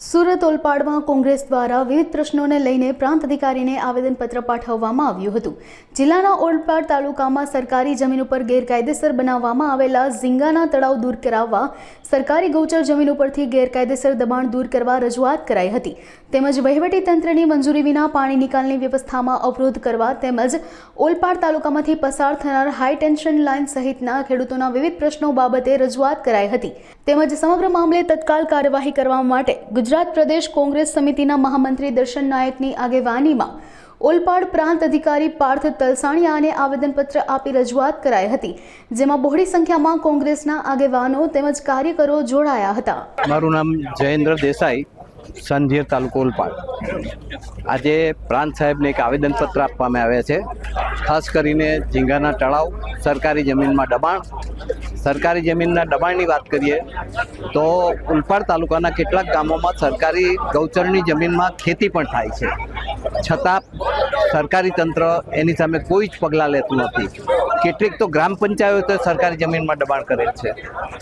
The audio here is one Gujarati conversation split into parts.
સુરત ઓલપાડમાં કોંગ્રેસ દ્વારા વિવિધ પ્રશ્નોને લઈને પ્રાંત અધિકારીને આવેદનપત્ર પાઠવવામાં આવ્યું હતું. જિલ્લાના ઓલપાડ તાલુકામાં સરકારી જમીન ઉપર ગેરકાયદેસર બનાવવામાં આવેલા ઝીંગાના તળાવ દૂર કરાવવા સરકારી ગૌચર જમીન ઉપરથી ગેરકાયદેસર દબાણ દૂર કરવા રજૂઆત કરાઈ હતી. તેમજ વહીવટી તંત્રની મંજૂરી વિના પાણી નિકાલની વ્યવસ્થામાં અવરોધ કરવા તેમજ ઓલપાડ તાલુકામાંથી પસાર થનાર હાઈ ટેન્શન લાઇન સહિતના ખેડૂતોના વિવિધ પ્રશ્નો બાબતે રજૂઆત કરાઈ હતી. તેમજ સમગ્ર મામલે તત્કાલ કાર્યવાહી કરવા માટે ગુજરાત પ્રદેશ કોંગ્રેસ સમિતિના મહામંત્રી દર્શન નાયકની આગેવાનીમાં ઓલપાડ પ્રાંત અધિકારી પાર્થ તલસાણિયાને આવેદનપત્ર આપી રજૂઆત કરાઈ હતી, જેમાં બહોળી સંખ્યામાં કોંગ્રેસના આગેવાનો તેમજ કાર્યકરો જોડાયા હતા. મારું નામ જયેન્દ્ર દેસાઈ સંધીર તાલુકો ઓલપાડ. આજે પ્રાંત સાહેબને એક આવેદનપત્ર આપવામાં આવ્યા છે. ખાસ કરીને ઝીંગાના તળાવ, સરકારી જમીનમાં દબાણ. સરકારી જમીનના દબાણની વાત કરીએ તો ઉલપાડ તાલુકાના કેટલાક ગામોમાં સરકારી ગૌચરની જમીનમાં ખેતી પણ થાય છે. છતાં સરકારી તંત્ર એની સામે કોઈ જ પગલાં લેતું નથી. કેટલીક તો ગ્રામ પંચાયતો સરકારી જમીનમાં દબાણ કરેલ છે.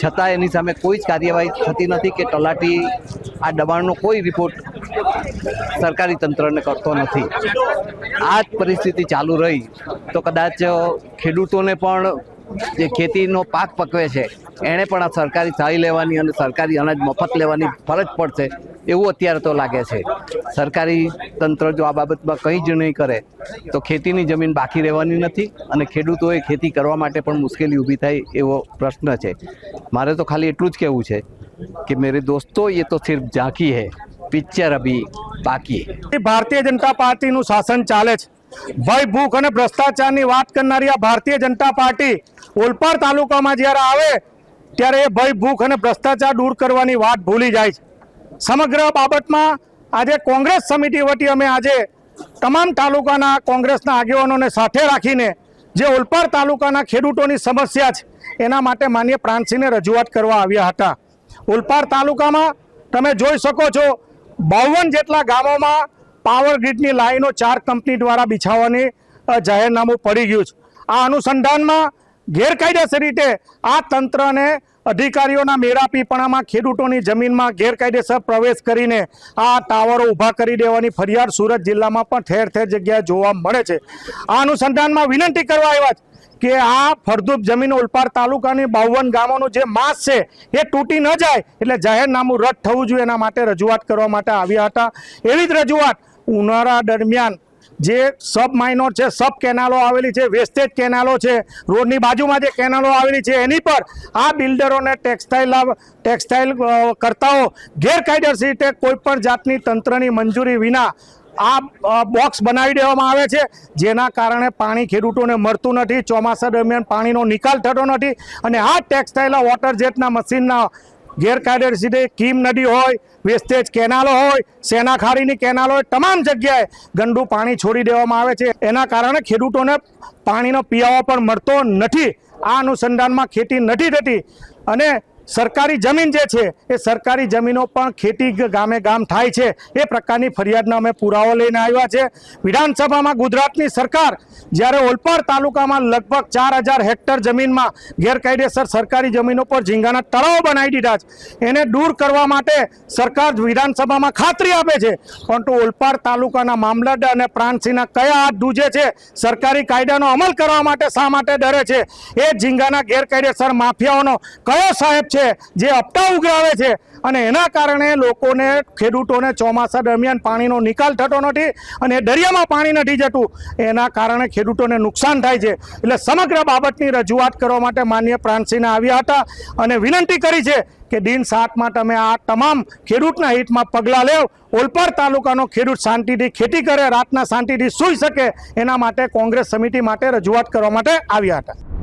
છતાં એની સામે કોઈ જ કાર્યવાહી થતી નથી કે તલાટી આ દબાણનો કોઈ રિપોર્ટ સરકારી તંત્રને કરતો નથી. આ જ પરિસ્થિતિ ચાલુ રહી. તો કદાચ ખેડૂતોને પણ જે ખેતીનો પાક પકવે છે, એણે પણ આ સરકારી થાળી લેવાની અને સરકારી અનાજ મફત લેવાની ફરજ પડશે એવું અત્યારે તો લાગે છે. સરકારી તંત્ર જો આ બાબતમાં કંઈ જ નહીં કરે, તો ખેતીની જમીન બાકી રહેવાની નથી અને ખેડૂતોએ ખેતી કરવા માટે પણ મુશ્કેલી ઊભી થાય એવો પ્રશ્ન છે. મારે તો ખાલી એટલું જ કહેવું છે કે મેરે દોસ્તો એ તો સિર્ફ ઝાંકી હે, પિક્ચર અભી બાકી ભારતીય જનતા પાર્ટીનું શાસન ચાલે છે. ભય, ભૂખ અને ભ્રષ્ટાચારની વાત કરનારી આ ભારતીય જનતા પાર્ટી ઓલપાડ તાલુકામાં જ્યારે આવે, ત્યારે એ ભય, ભૂખ અને ભ્રષ્ટાચાર દૂર કરવાની વાત ભૂલી જાય છે. સમગ્ર બાબતમાં આજે કોંગ્રેસ સમિતિ વતી અમે આજે તમામ તાલુકાના કોંગ્રેસના આગેવાનોને સાથે રાખીને જે ઓલપાડ તાલુકાના ખેડૂતોની સમસ્યા છે, એના માટે માન્ય પ્રાંતસિંહને રજૂઆત કરવા આવ્યા હતા. ઓલપાડ તાલુકામાં તમે જોઈ શકો છો, બાવન જેટલા ગામોમાં પાવર ગ્રીડની લાઈનો ચાર કંપની દ્વારા બિછાવવાની જાહેરનામું પડી ગયું છે. આ અનુસંધાનમાં ગેરકાયદેસર રીતે આ તંત્રને અધિકારીઓના મેળાપીપણામાં ખેડૂતોની જમીનમાં ગેરકાયદેસર પ્રવેશ કરીને આ ટાવરો ઊભા કરી દેવાની ફરિયાદ સુરત જિલ્લામાં પણ ઠેર ઠેર જગ્યાએ જોવા મળે છે. આ અનુસંધાનમાં વિનંતી કરવા આવ્યા છે કે આ ફળદ્રુપ જમીન ઓલપાડ તાલુકાની બાવન ગામોનું જે માસ છે એ તૂટી ન જાય એટલે જાહેરનામું રદ થવું જોઈએ એના માટે રજૂઆત કરવા માટે આવ્યા હતા. એવી જ રજૂઆત ઉનાળા દરમિયાન જે સબ માઇનોર છે સબ કેનાલો આવેલી છે વેસ્ટેજ કેનાલો છે, રોડની બાજુમાં જે કેનાલો આવેલી છે, એની પર આ બિલ્ડરોને ટેક્સટાઇલ ટેક્સટાઇલ કરતાઓ ગેરકાયદેસર રીતે કોઈપણ જાતની તંત્રની મંજૂરી વિના આ બોક્સ બનાવી દેવામાં આવે છે, જેના કારણે પાણી ખેડૂતોને મળતું નથી, ચોમાસા દરમિયાન પાણીનો નિકાલ થતો નથી અને આ ટેક્સટાઇલ વોટર જેટના મશીનના ગેરકાયદેસર રીતે કીમ નદી હોય, વેસ્ટેજ કેનાલો હોય સેના ખાડીની કેનાલો હોય, તમામ જગ્યાએ ગંદુ પાણી છોડી દેવામાં આવે છે. એના કારણે ખેડૂતોને પાણીનો પીવાવો પણ મળતો નથી. આ અનુસંધાનમાં ખેતી નથી થતી. અને સરકારી જમીન જે છે, એ સરકારી જમીનો પણ ખેતી ગામે ગામ થાય છે. એ પ્રકારની ફરિયાદના અમે પુરાવો લઈને આવ્યા છે. વિધાનસભામાં ગુજરાતની સરકાર જ્યારે ઓલપાડ તાલુકામાં લગભગ ચાર હજાર હેક્ટર જમીનમાં ગેરકાયદેસર સરકારી જમીનો પર ઝીંગાના તળાવો બનાવી દીધા છે. એને દૂર કરવા માટે સરકાર વિધાનસભામાં ખાતરી આપે છે. પરંતુ ઓલપાડ તાલુકાના મામલતદાર અને પ્રાંતસિંહના કયા હાથ દૂજે છે, સરકારી કાયદાનો અમલ કરવા માટે શા માટે ડરે છે? એ ઝીંગાના ગેરકાયદેસર માફિયાઓનો કયો સાહેબ છે, જે હપ્તા ઉઘરાવે છે. અને એના કારણે લોકોને, ખેડૂતોને ચોમાસા દરમિયાન પાણીનો નિકાલ થતો નથી અને દરિયામાં પાણી નથી જતું. એના કારણે ખેડૂતોને નુકસાન થાય છે. એટલે સમગ્ર બાબતની રજૂઆત કરવા માટે માન્ય પ્રાંતસિંહને આવ્યા હતા અને વિનંતી કરી છે કે દિન સાતમાં તમે આ તમામ ખેડૂતના હિતમાં પગલાં લેવ. ઓલપાડ તાલુકાનો ખેડૂત શાંતિથી ખેતી કરે, રાતના શાંતિથી સૂઈ શકે. એના માટે કોંગ્રેસ સમિતિ માટે રજૂઆત કરવા માટે આવ્યા હતા.